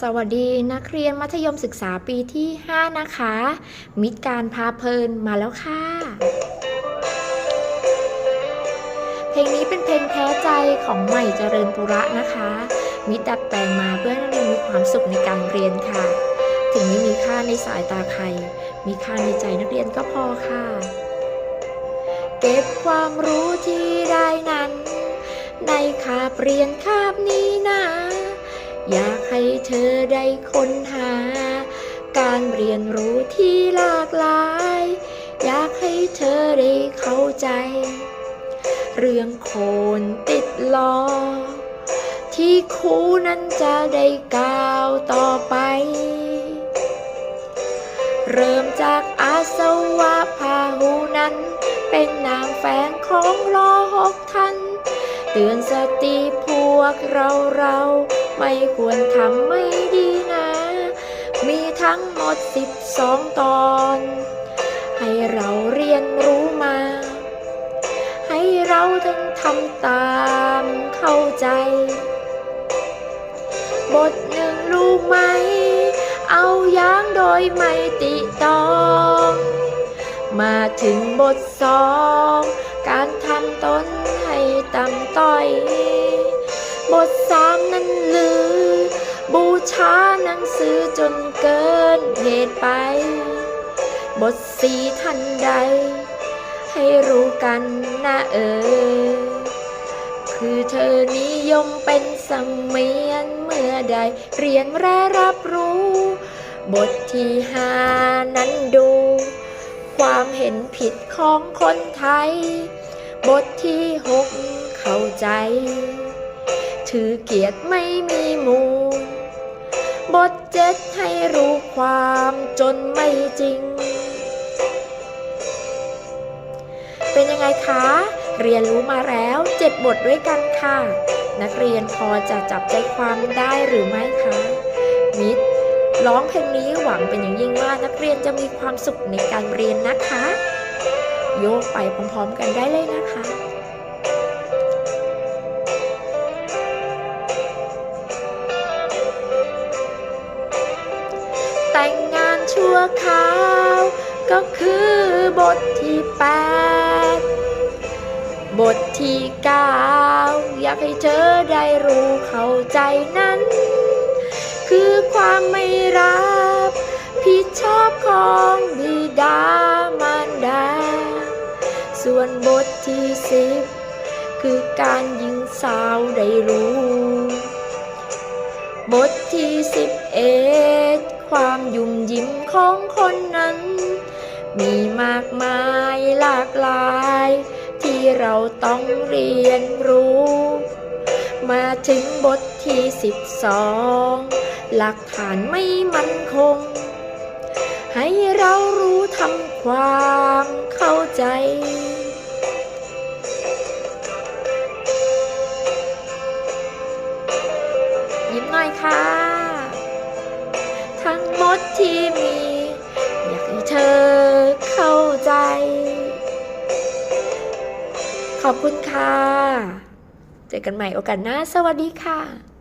สวัสดีนักเรียนมัธยมศึกษาปีที่ 5 นะคะ มิตรการพาเพลินมาแล้วค่ะ เพลงนี้เป็นเพลงแท้ใจของใหม่เจริญปุระนะคะ มิตรดัดแปลงมาเพื่อให้นักเรียนมีความสุขในการเรียนค่ะ ถึงไม่มีค่าในสายตาใคร มีค่าในใจนักเรียนก็พอค่ะ เก็บความรู้ที่ได้นั้น ในคาบเรียนคาบนี้ ให้เธอได้ค้นหา การเรียนรู้ที่หลากหลาย อยากให้เธอได้เข้าใจ เรื่องโคนติดล้อ ที่ครูนั้นจะได้ก้าวต่อไป เริ่มจากอาสวะพาหูนั้น เป็นนามแฝงของลอหกทัน เตือนสติพวกเราเราไม่ควรทำไม่ดีนะ มีทั้งหมดสิบสองตอน ให้เราเรียนรู้มา ให้เราทั้งทำตามเข้าใจ บทหนึ่งรู้ไหม เอาอย่างโดยไม่ติตอง มาถึงบทสองการทำตนให้ หนังสือจนเกินเหตุไป บทสี่ทันใด ให้รู้กันนะเออ คือเธอนิยมเป็นสมียนเมื่อใด เรียนและรับรู้ บทที่ห้านั้นดู ความเห็นผิดของคนไทย บทที่หกเข้าใจ ถือเกียรติไม่มีมูล บทเจ็ดให้รู้ความจนไม่จริง เป็นยังไงคะ เรียนรู้มาแล้วเจ็ดบทด้วยกันค่ะ นักเรียนพอจะจับใจความได้หรือไม่คะ มิตรร้องเพลงนี้หวังเป็นอย่างยิ่งว่านักเรียนจะมีความสุขในการเรียนนะคะ โยกไปพร้อมๆกันได้เลยนะคะานชั่วคราว ก็คือบทที่แปดบทที่เก้าอยากให้เธอได้รู้เข้าใจนั้น คือความไม่รับผิดชอบของบิดามารดา ส่วนบทที่สิบคือการยิงสาวได้รู้ บทที่สิบเอ็ด ความยุ่มยิ้มของคนนั้น มีมากมายหลากหลาย ที่เราต้องเรียนรู้ มาถึงบทที่สิบสองหลักฐานไม่มั่นคง ให้เรารู้ทำความเข้าใจยิ้มหน่อยค่ะ ดที่มี อยากให้เธอเข้าใจ ขอบคุณค่ะ เจอกันใหม่โอกาสหน้า สวัสดีค่ะ